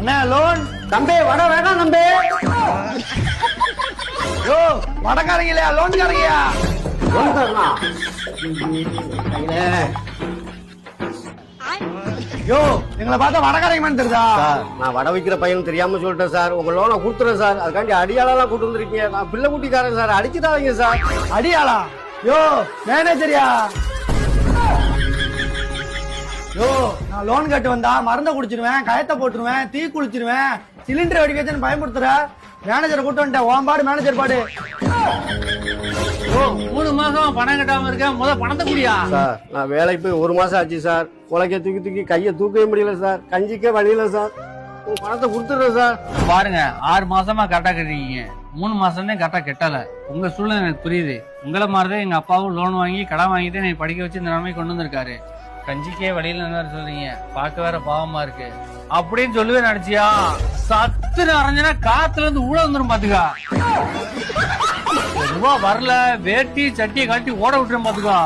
அண்ணா loan தம்பி வட வேணாம் தம்பி. யோ வடக்காரங்க இல்லையா லோன்காரங்கயா? லோன் யோ எங்களை பார்த்தா வடக்காரங்க மாதிரி தெரியுதா? நான் வட வைக்கிற பையன் தெரியாம சொல்லிட்டேன் சார். உங்க லோனை கொடுத்துறேன் சார். அதுக்காண்டி அடியாளெல்லாம் கூட்டு வந்திருக்கீங்க. நான் பிள்ளை குட்டிக்காரன் சார். அடிச்சுட்டாதீங்க சார். அடியாளா? யோ? மேனேஜரியா யோ நான் லோன் கட்டு வந்தா மருந்தை குடிச்சிருவேன் கயத்தை போட்டுருவேன் தீ குளிச்சிருவேன். சிலிண்டர் வெடிக்க வச்சுன்னு பயமுறுத்துற. மேனேஜரை கூட்டு வந்துட்டேன். உன் பாடு மேனேஜர் பாடு. ஓ மூணு மாசம் பணம் கட்டாம இருக்க. முத பணத்தை குடியா. சார் நான் வேலைக்கு போய் ஒரு மாசம் ஆச்சு சார். உலக தூக்கி தூக்கி கையை தூக்கவே முடியல சார். கஞ்சிக்கே வழியில சார். பணத்தை கொடுத்துடுறேன் சார். பாருங்க ஆறு மாசமா கரெக்டா கட்டிருக்கீங்க. மூணு மாசம் தான் கரெக்டா கெட்டல. உங்க சூழ்நிலை எனக்கு புரியுது. உங்களை மாதிரிதான் எங்க அப்பாவும் லோன் வாங்கி கடன் வாங்கிட்டு என்னை படிக்க வச்சு இந்த நிலைமை கொண்டு வந்திருக்காரு. கஞ்சிக்கே வழியில சொல்றீங்க. பார்க்க வேற பாவமா இருக்கு. அப்படின்னு சொல்லுவே நினைச்சியா சத்து அரைஞ்சனா காத்துல இருந்து ஊழ வந்துடும் பாத்துக்கா. ரூபா வரல வேட்டி சட்டியை கழட்டி ஓட விட்டுரும் பாத்துக்கா.